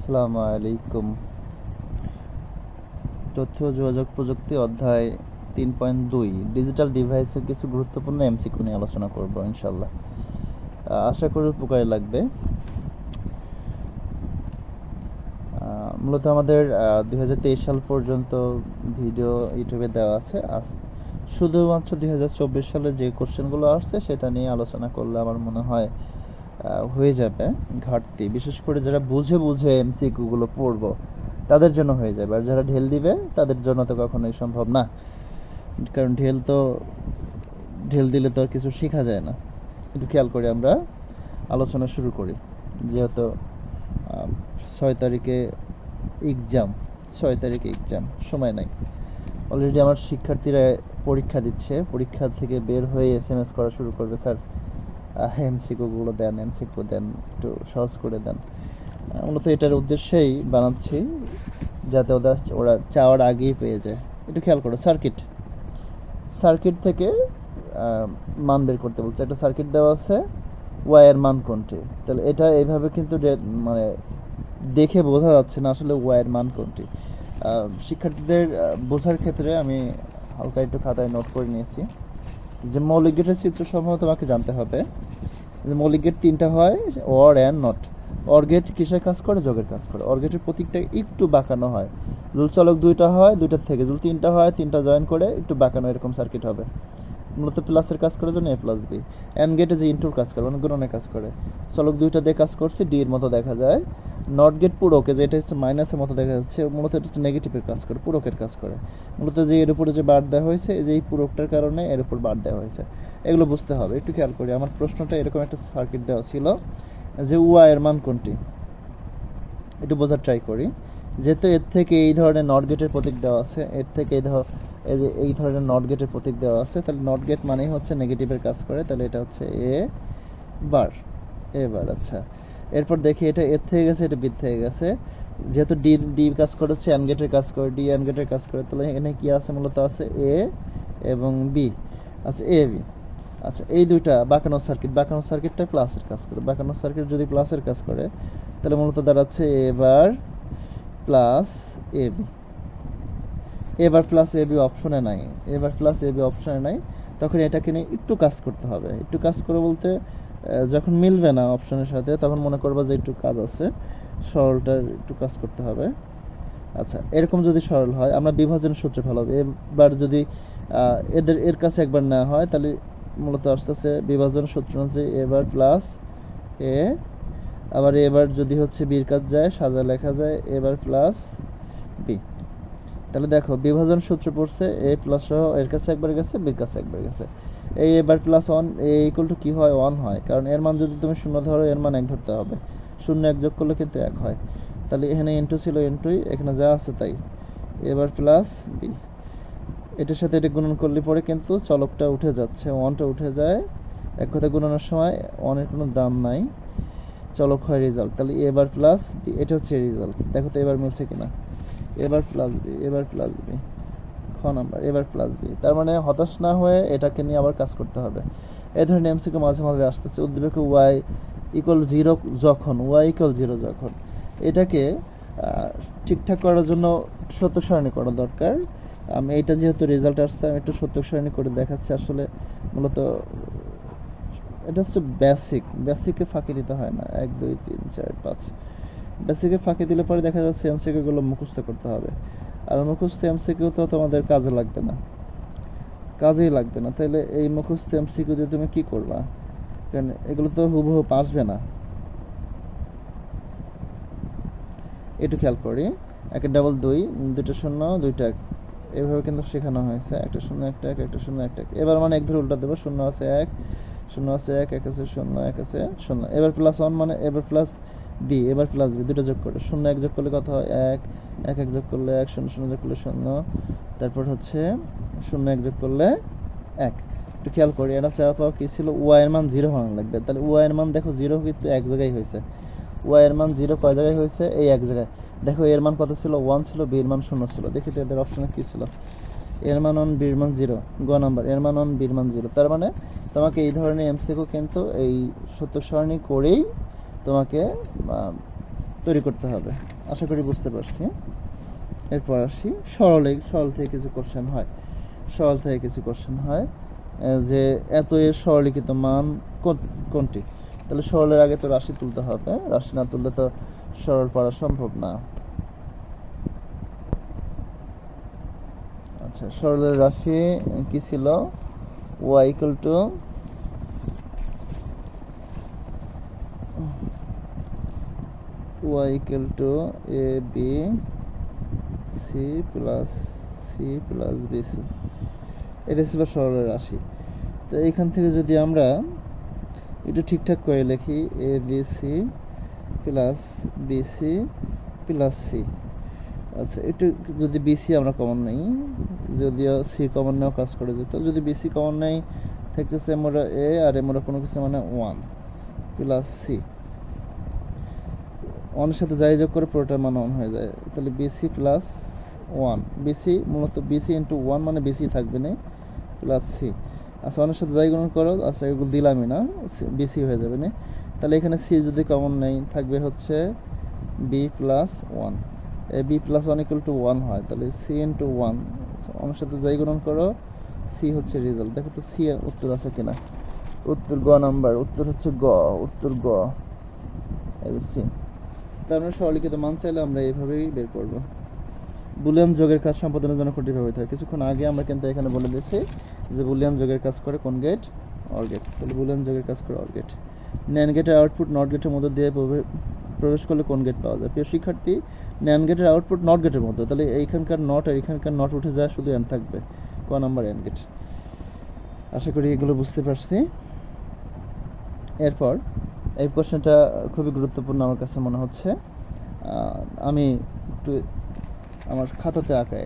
আসসালামু আলাইকুম। তথ্য যোগাযোগ প্রযুক্তি অধ্যায় তিন পয়েন্ট দুই। ডিজিটাল ডিভাইসের কিছু গুরুত্বপূর্ণ এমসিকিউ নিয়ে আলোচনা করব ইনশাল্লাহ আশা করি উপকারে লাগবে। মূলত আমাদের দুই হাজার তেইশ সাল পর্যন্ত ভিডিও ইউটিউবে দেওয়া আছে। শুধুমাত্র দুই সালে যে কোশ্চেনগুলো আসছে, সেটা নিয়ে আলোচনা করলে আমার মনে হয় হয়ে যাবে ঘাটতি। বিশেষ করে যারা বুঝে বুঝে এমসিকিউগুলো পড়ব, তাদের জন্য হয়ে যাবে। আর যারা ঢেল দিবে, তাদের জন্য তো কখনোই সম্ভব না। কারণ ঢেল তো, ঢেল দিলে তো আর কিছু শেখা যায় না। একটু খেয়াল করে আমরা আলোচনা শুরু করি। যেহেতু ছয় তারিখে এক্সাম ছয় তারিখে এক্সাম সময় নাই। অলরেডি আমার শিক্ষার্থীরা পরীক্ষা দিচ্ছে। পরীক্ষা থেকে বের হয়ে এস এস করা শুরু করবে, স্যার। এমসিকিউগুলো দেন, এমসিকিউ দেন, একটু সহজ করে দেন। মূলত এটার উদ্দেশ্যেই বানাচ্ছি, যাতে ওরা ওরা চাওয়ার আগেই পেয়ে যায়। একটু খেয়াল করো, সার্কিট। সার্কিট থেকে মান বের করতে বলছে। একটা সার্কিট দেওয়া আছে ওয়াইয়ের মান কোনটি? তাহলে এটা এইভাবে কিন্তু মানে দেখে বোঝা যাচ্ছে না আসলে ওয়াইয়ের মান কোনটি। শিক্ষার্থীদের বোঝার ক্ষেত্রে আমি হালকা একটু খাতায় নোট করে নিয়েছি। যে মৌলিক গেটের চিত্র সমূহ তোমাকে জানতে হবে। যে মৌলিক গেট তিনটা হয় or and not or gate কিসের কাজ করে? যোগের কাজ করে। অর গেটের প্রতীকটা একটু বাঁকানো হয়। জুল চলক দুইটা হয়, দুইটার থেকে। জুল তিনটা হয়, তিনটা জয়েন করে একটু বাঁকানো এরকম সার্কিট হবে। মূলত প্লাসের কাজ করে জন্য এ প্লাস বি অ্যান্ড গেটে যে ইন্টুর কাজ করে মানে গুণনের কাজ করে। চলক দুইটা দিয়ে কাজ করছে ডি এর মতো দেখা যায়। নট গেট পুরোকে যে এটা হচ্ছে মাইনাসের মতো দেখা যাচ্ছে, মূলত এটা হচ্ছে নেগেটিভের কাজ করে পুরকের কাজ করে। মূলত যে এর উপরে যে বার দেওয়া হয়েছে যে এই পুরকটার কারণে এর উপর বার দেওয়া হয়েছে। এগুলো বুঝতে হবে, একটু খেয়াল করি। আমার প্রশ্নটা এরকম একটা সার্কিট দেওয়া ছিল যে ওয়া এর মান কোনটি? একটু বোঝার ট্রাই করি। যেহেতু এর থেকে এই ধরনের নট গেটের প্রতীক দেওয়া আছে, এর থেকে এই ধর এই যে এই ধরনের নট গেটের প্রতীক দেওয়া আছে, তাহলে নট গেট মানেই হচ্ছে নেগেটিভের কাজ করে, তাহলে এটা হচ্ছে এ বার এ বার আচ্ছা। এরপর দেখি এটা এর থেকে গেছে, এটা বিদ থেকে গেছে। যেহেতু ডি ডি কাজ করে হচ্ছে অ্যান গেটের কাজ করে ডি অ্যান গেটের কাজ করে, তাহলে এখানে কী আছে? মূলত আছে এ এবং বি আচ্ছা এ বি আচ্ছা এই দুইটা, বাঁকানো সার্কিট বাঁকানো সার্কিটটা প্লাসের কাজ করে। বাঁকানো সার্কিট যদি প্লাসের কাজ করে, তাহলে মূলত দাঁড়াচ্ছে A bar plus A B A bar plus A B অপশনে নাই এবার প্লাস এ বি অপশনে নাই, তখন এটাকে নিয়ে একটু কাজ করতে হবে। একটু কাজ করে বলতে যখন মিলবে না অপশনের সাথে, তখন মনে করবা যে একটু কাজ আছে, সরলটার একটু কাজ করতে হবে। আচ্ছা এরকম যদি সরল হয়, আমরা বিভাজন সূত্র ভালো হবে এবার যদি এদের, এর কাছে একবার নেওয়া হয়, তাহলে মূলত আস্তে আস্তে বিভাজন সূত্র হচ্ছে এবার প্লাস এ আবার এবার যদি হচ্ছে বির কাজ যায় সাজা লেখা যায় এবার প্লাস বি তাহলে দেখো, বিভাজন সূত্র পড়ছে এ প্লাস সহ, এর কাছে একবার গেছে বির কাছে একবার গেছে। এই A bar plus one A equal to কী হয়? ওয়ান হয়। কারণ এর মান যদি তুমি শূন্য ধরো, এর মান এক ধরতে হবে। শূন্য এক যোগ করলে কিন্তু এক হয়। তাহলে এখানে ইন্টু ছিল ইন্টুই এখানে যা আছে তাই। এবার প্লাস বি এটার সাথে এটা গুণন করলে পরে কিন্তু চলকটা উঠে যাচ্ছে। ওয়ানটা উঠে যায়। এক কথা গুণানোর সময় ওয়ানের কোনো দাম নাই। চলক হয় রেজাল্ট তাহলে এবার প্লাস এটা হচ্ছে রেজাল্ট দেখো তো এবার মিলছে কিনা। A bar plus B A bar plus B খ number A bar plus B তার মানে হতাশ না হয়ে এটাকে নিয়ে আবার কাজ করতে হবে। এই ধরনের এমসিকে মাঝে মাঝে আসতেছে। উদ্দীপক ওয়াই ইকুয়াল জিরো যখন ওয়াই ইকুয়াল জিরো যখন। এটাকে ঠিকঠাক করার জন্য সত্য সারণী করা দরকার। আমি এটা যেহেতু রেজাল্ট আসছে, আমি একটু সত্য সারণী করে দেখাচ্ছি আসলে মূলত, এটা হচ্ছে বেসিক বেসিকে ফাঁকি দিতে হয় না। এক, দুই, তিন, চার, পাঁচ। বেসিকে ফাঁকি দিলে পরে দেখা যাচ্ছে এমসিকিউগুলো মুখস্থ করতে হবে। আর মুখস্থ এমসিকিউ তো তোমাদের কাজে লাগবে না। কাজেই লাগবে না। তাহলে এই মুখস্থ এমসিকিউ দিয়ে তুমি কি করবা? কারণ এগুলো তো হুবহু আসবে না। একটু খেয়াল করি। একে ডাবল দুই, দুইটা শূন্য, দুইটা এক। এভাবে কিন্তু শেখানো হয়েছে। একটা শূন্য, একটা এক, একটা শূন্য, একটা এক। এবার মানে এক ধরে উল্টা দেবো। শূন্য আছে এক, শূন্য আছে এক এক আছে শূন্য, এক আছে শূন্য। এবার প্লাস ওয়ান মানে A bar plus B, A bar plus B, দুটো যোগ করে শূন্য, এক যোগ করলে কত হয়? এক এক এক যোগ করলে এক, শূন্য শূন্য যোগ করলে শূন্য। তারপর হচ্ছে শূন্য, এক যোগ করলে এক। একটু খেয়াল করি, এটা চাওয়া পাওয়া কী ছিল? ওয়াই এর মান জিরো হওয়া লাগবে। তাহলে ওয়াই এর মান দেখো জিরো কিন্তু এক জায়গায় হয়েছে। ওয়াই এর মান জিরো কয় জায়গায় হয়েছে? এই এক জায়গায়। দেখো এর মান কত ছিল? ওয়ান ছিল বি এর মান শূন্য ছিল। দেখি তো এদের অপশনে কী ছিল? এর মান অন বির মান জিরো গ নাম্বার এর মান অন বির মান জিরো তার মানে তোমাকে এই ধরনের এমসিকিউ কিন্তু এই সত্য সারণী করেই তোমাকে তৈরি করতে হবে। আশা করি বুঝতে পারছি। এরপর আসি। সরলে সরল থেকে কিছু কোশ্চেন হয়। সরল থেকে কিছু কোশ্চেন হয় যে এত এর সরলিখিত মান কোন- কোনটি? তাহলে সরলের আগে তো রাশি তুলতে হবে। রাশি না তুললে তো সরল পড়া সম্ভব না। আচ্ছা সরলের রাশি কি ছিল? Y equal to Y equal to A B C plus C plus B C এটা ছিল সরলের রাশি। তো এইখান থেকে যদি আমরা একটু ঠিকঠাক করে লিখি A B C plus B C plus C আচ্ছা একটু যদি বিসি আমরা কমন নেই, যদিও সি কমন নেওয়া কাজ করে যেত, যদি বিসি কমন নেই, থাকতেছে আমরা এ আর আমরা কোনো কিছু মানে ওয়ান প্লাস সি ওয়ানের সাথে যাই যোগ করে পুরোটার মান ওয়ান হয়ে যায়। তাহলে বিসি প্লাস ওয়ান বিসি মূলত বিসি ইন্টু ওয়ান মানে বিসি থাকবে না। প্লাস সি আচ্ছা ওয়ানের সাথে যাই গুণ করো আচ্ছা এগুলো দিলামই না। বিসি হয়ে যাবে না। তাহলে এখানে সি যদি কমন নেই, থাকবে হচ্ছে B plus one A B plus one equal to one হয়। তাহলে সি ইন্টু ওয়ান ওয়ানের সাথে যাই গুণন করো সি হচ্ছে রেজাল্ট দেখো তো সি উত্তর আছে কিনা। উত্তর গ নাম্বার উত্তর হচ্ছে গ। উত্তর গ। এই সি তার মানে মান চাইলে আমরা এইভাবেই বের করব। বুলিয়ান যোগের কাজ সম্পাদনের জন্য কোনটি ব্যবহৃত হয় কিছুক্ষণ আগে আমরা কিন্তু এখানে বলে দিয়েছি যে বুলিয়ান যোগের কাজ করে কোন গেট অর গেট তাহলে বুলিয়ান যোগের কাজ করে অর গেট ন্যান গেটের আউটপুট নট গেটের মধ্যে দিয়ে প্রবে- প্রবেশ করলে কোন গেট পাওয়া যায়? প্রিয় শিক্ষার্থী ন্যান গেটের আউটপুট নট গেটের মধ্যে। তাহলে এইখানকার নট আর এখানকার নট উঠে যায়, শুধু এন থাকবে। ক নাম্বার এন গেট আশা করি এগুলো বুঝতে পারছি। এরপর এই কোশ্চেনটা খুবই গুরুত্বপূর্ণ আমার কাছে মনে হচ্ছে। আমি একটু আমার খাতাতে আঁকাই।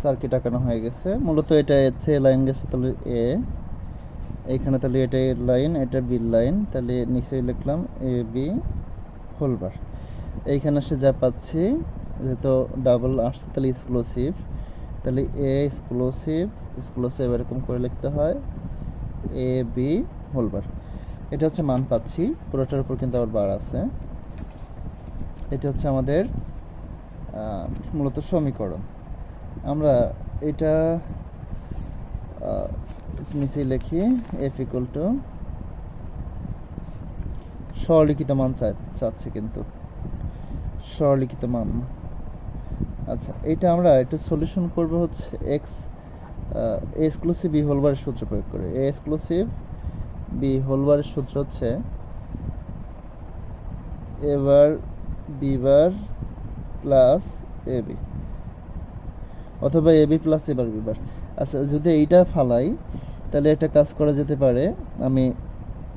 সার্কিট আঁকানো হয়ে গেছে। মূলত এটা এতে লাইন গেছে, তাহলে এ। এইখানে তাহলে এটা এর লাইন, এটা বি লাইন, তাহলে নিচে লিখলাম এ, বি হোলবার এইখানে সে যা পাচ্ছি, যেহেতু ডাবল আসছে, তাহলে এক্সক্লুসিভ তাহলে এ এক্সক্লুসিভ এক্সক্লুসিভ এরকম করে লিখতে হয়। A, B whole bar. এটা হচ্ছে মান পাচ্ছি, পুরোটার উপর কিন্তু আবার বার আছে। এটা হচ্ছে আমাদের মূলত সমীকরণ। আমরা এটা নিচে লিখি এফ ইকুয়াল টু স্বলিখিত মান চাচ্ছে কিন্তু। স্বলিখিত মান। আচ্ছা এটা আমরা একটু সলিউশন করব হচ্ছে এক্স এক্সক্লুসিভ বি হোলবারের সূত্র প্রয়োগ করে। এক্সক্লুসিভ বি হোলবারের সূত্র হচ্ছে এবার বিবার প্লাস এ বি অথবা A B plus A bar B bar আচ্ছা যদি এইটা ফালাই, তাহলে একটা কাজ করা যেতে পারে। আমি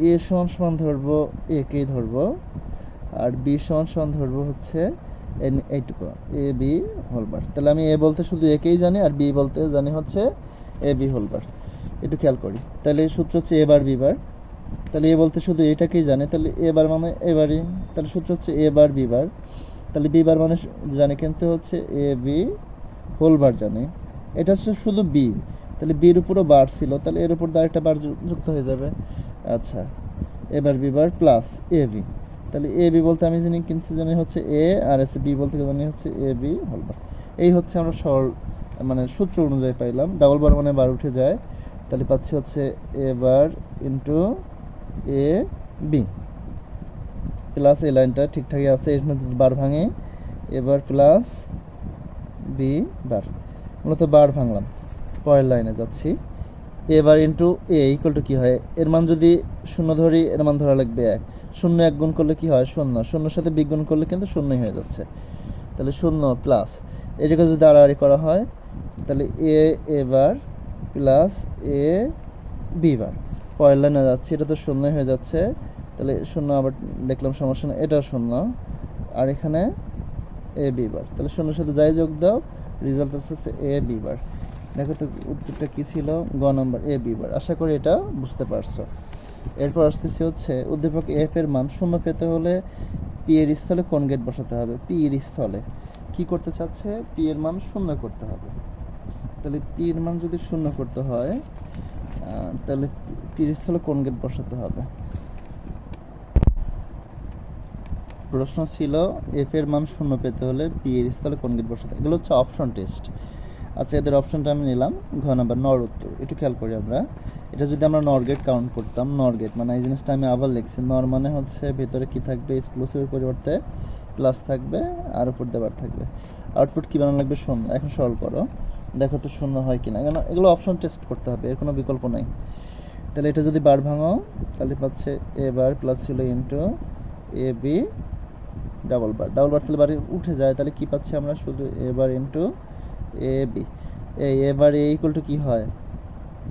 এ সমান সমান ধরবো কেই ধরবো, আর বি সমান সমান ধরবো হচ্ছে এইটুকু, এ বি হোলবার তাহলে আমি এ বলতে শুধু একেই জানি, আর বি বলতে জানি হচ্ছে এ বি হোলবার একটু খেয়াল করি। তাহলে সূত্র হচ্ছে এবার বিবার তাহলে এ বলতে শুধু এটাকেই জানে। তাহলে এবার মানে এবারই তাহলে সূত্র হচ্ছে এ বার বিবার তাহলে বিবার মানে জানি কিন্তু হচ্ছে এ বি হোলবার জানে। এটা হচ্ছে শুধু বি তাহলে বির উপরও বার ছিল। তাহলে এর উপর আরেকটা বার যুক্ত হয়ে যাবে। আচ্ছা। এবার বিবার প্লাস এ বি তাহলে এ বি বলতে আমি জানি, কিন্তু জানি হচ্ছে এ আর এস বি বলতে জানি হচ্ছে এ বি হোলবার এই হচ্ছে আমরা সরল মানে সূত্র অনুযায়ী পাইলাম। ডাবল বার মানে বার উঠে যায়। তাহলে পাচ্ছি হচ্ছে A bar into A B plus এই লাইনটা ঠিকঠাকই আছে, এর মধ্যে বার ভাঙে এবার প্লাস বি বার মূলত বার ভাঙলাম, পরের লাইনে যাচ্ছি। A bar into A equal to কী হয়? এর মান যদি শূন্য ধরি, এর মান ধরা লাগবে এক। শূন্য এক গুণ করলে কি হয়? শূন্য। শূন্যর সাথে বিগ গুণ করলে কিন্তু শূন্যই হয়ে যাচ্ছে। তাহলে শূন্য প্লাস জায়গায় যদি আড়াআড়ি করা হয়, তাহলে এ এবার প্লাস এ বি বার। পরের লাইনে যাচ্ছে, এটা তো শূন্যই হয়ে যাচ্ছে। তাহলে শূন্য আবার লিখলাম সমস্যা না এটাও শূন্য। আর এখানে এ বি বার। তাহলে শূন্যর সাথে যাই যোগ দাও রেজাল্ট হচ্ছে এ বি বার। দেখো তো উত্তরটা কি ছিল? গ নম্বর, এ বি বার। আশা করি এটা বুঝতে পারছ। এরপর আসতেছি হচ্ছে, উদ্দীপক এফ এর মান শূন্য পেতে হলে পি এর স্থলে কোন গেট বসাতে হবে? পি এর স্থলে। কি করতে চাচ্ছে? পি এর মান শূন্য করতে হবে। তাহলে পি এর মান যদি শূন্য করতে হয় তাহলে পি এর স্থলে কোন গেট বসাতে হবে? প্রশ্ন ছিল এফ এর মান শূন্য পেতে হলে পি এর স্থলে কোন গেট বসাতে এগুলো হচ্ছে অপশন টেস্ট আচ্ছা এদের অপশনটা আমি নিলাম, ঘ নাম্বার নর উত্তর। একটু খেয়াল করি আমরা। এটা যদি আমরা নর গেট কাউন্ট করতাম, নর গেট মানে এই জিনিসটা আমি আবার লিখছি। নর মানে হচ্ছে ভেতরে কি থাকবে? এক্সক্লুসিভের পরিবর্তে প্লাস থাকবে আর উপর দেবার থাকবে। আউটপুট কী বানানো লাগবে? শূন্য। এখন সলভ করো। দেখো তো শূন্য হয় কিনা। কেন? এগুলো অপশন টেস্ট করতে হবে, এর কোনো বিকল্প নাই। তাহলে এটা যদি বার ভাঙো তাহলে পাচ্ছে এ বার প্লাস ছিল into A B double bar double bar তাহলে বাড়ি উঠে যায়, তাহলে কি পাচ্ছি আমরা? শুধু এ বার ইন্টু এ বি এই এ বার এ ইকুয়াল টু কী হয়?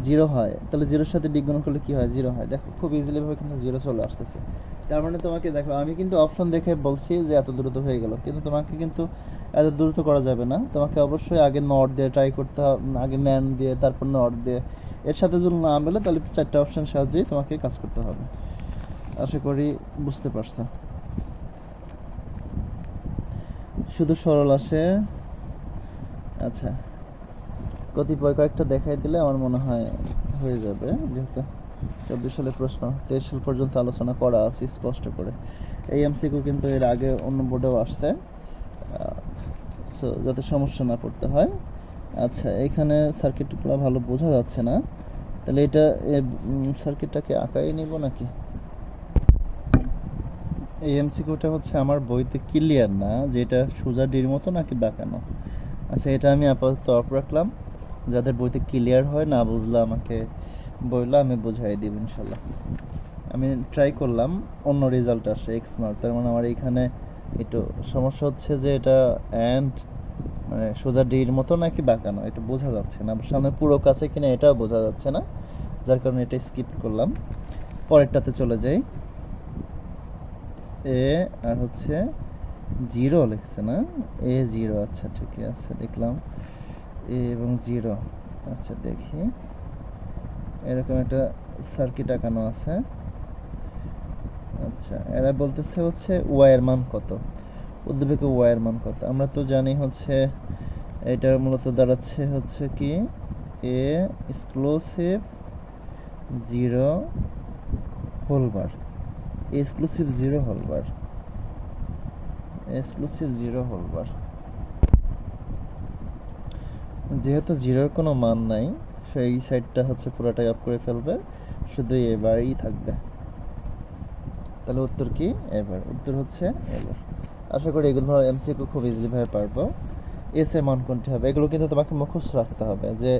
জিরো হয়, তাহলে জিরোর সাথে বিজ্ঞান করলে কী হয়? জিরো হয়। দেখো, খুব ইজিলি ভাবে কিন্তু জিরো চলে আসতেছে। তার মানে তোমাকে দেখো, আমি কিন্তু অপশন দেখে বলছি যে এত দ্রুত হয়ে গেল। কিন্তু তোমাকে কিন্তু এত দ্রুত করা যাবে না। তোমাকে অবশ্যই আগে নট দিয়ে ট্রাই করতে হবে আগে ম্যান দিয়ে, তারপর নট দিয়ে। এর সাথে যদি না মেলে, তাহলে চারটা অপশন সাহায্যেই তোমাকে কাজ করতে হবে। আশা করি বুঝতে পারছ। শুধু সরল আসে। আচ্ছা। কতিপয় কয়েকটা দেখাই দিলে আমার মনে হয় হয়ে যাবে। যেহেতু চব্বিশ সালের প্রশ্ন, তেইশ সাল পর্যন্ত আলোচনা করা আছে স্পষ্ট করে। এই এমসিকিউ কিন্তু এর আগে অন্য বোর্ডেও আসছে। সো যাতে সমস্যা না পড়তে হয়। আচ্ছা এইখানে সার্কিটগুলো ভালো বোঝা যাচ্ছে না। তাহলে এটা সার্কিটটাকে আঁকাই নিব নাকি? এই এমসিকিউটা হচ্ছে আমার বইতে ক্লিয়ার না যে এটা সোজা ডির মতো নাকি বাঁকানো। আচ্ছা এটা আমি আপাতত অফ রাখলাম। যাদের বইতে ক্লিয়ার হয় না বুঝলে আমাকে বইলে আমি বুঝাই দিব ইনশাল্লাহ। আমি ট্রাই করলাম, অন্য রেজাল্ট আসে এক্স নট তার মানে আমার এইখানে একটু সমস্যা হচ্ছে যে এটা অ্যান্ড মানে সোজা ডির মতো নাকি বাঁকানো? এটা বোঝা যাচ্ছে না। সামনে পুরো কাছে কিনা এটাও বোঝা যাচ্ছে না। যার কারণে এটা স্কিপ করলাম। পরেরটাতে চলে যাই। এ আর হচ্ছে জিরো লিখছে না? এ জিরো আচ্ছা ঠিকই আছে, দেখলাম। এ এবং জিরো আচ্ছা দেখি। এরকম একটা সার্কিট আঁকানো আছে। আচ্ছা এরা বলতেছে হচ্ছে ওয়াইয়ের মান কত? উদ্দীপকে ওয়াইয়ের মান কত? আমরা তো জানি হচ্ছে এটার মূলত দাঁড়াচ্ছে হচ্ছে কি? A exclusive zero whole bar exclusive zero whole bar exclusive zero whole bar যেহেতু জিরোর কোনো মান নাই এই সাইডটা হচ্ছে পুরোটাই অফ করে ফেলবে। শুধু এবারই থাকবে। তাহলে উত্তর কি? এবার। উত্তর হচ্ছে এবার আশা করি এগুলো এমসিকিউ খুব ইজিলি ভাবে পারব। এস এর মান কোনটি হবে? এগুলো কিন্তু তোমাকে মুখস্থ রাখতে হবে যে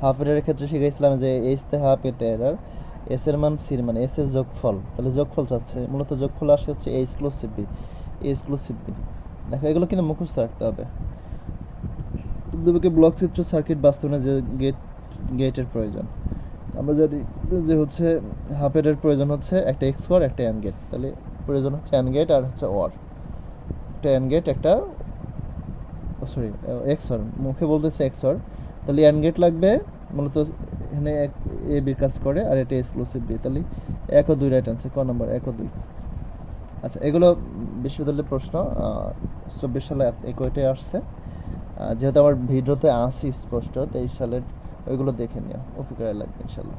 হাফ এর ক্ষেত্রে শিখেছিলাম যে এইচ তে হাফ এতে এরার এস এর মান সির মানে এস এর যোগফল। তাহলে যোগফল চাচ্ছে। মূলত যোগফল আসে হচ্ছে এক্সক্লুসিভ বি এক্সক্লুসিভ বি দেখো, এগুলো কিন্তু মুখস্থ রাখতে হবে। দুদিকে ব্লক চিত্র সার্কিট বাস্তবায়নে যে গেট গেটের প্রয়োজন। আমরা জানি যে হচ্ছে হাফের প্রয়োজন হচ্ছে একটা এক্স ওয়ার একটা অ্যান গেট তাহলে প্রয়োজন হচ্ছে অ্যান গেট আর হচ্ছে ওয়ার একটা অ্যান গেট একটা সরি এক্স ওয়ার মুখে বলতেছে এক্স ওয়ার তাহলে অ্যান গেট লাগবে মূলত এখানে এক এ বির কাজ করে আর এটা এক্সক্লুসিভ বি তাহলে এক ও দুই রাইট আনসার ক নম্বর এক ও দুই। আচ্ছা এগুলো বিশ্ববিদ্যালয়ের প্রশ্ন। চব্বিশ সালে একইটাই আসছে। যেহেতু আমার ভিডিওতে আসি স্পষ্ট তেইশ সালের ওইগুলো দেখে নিও। উপকারে লাগবে ইনশাল্লাহ।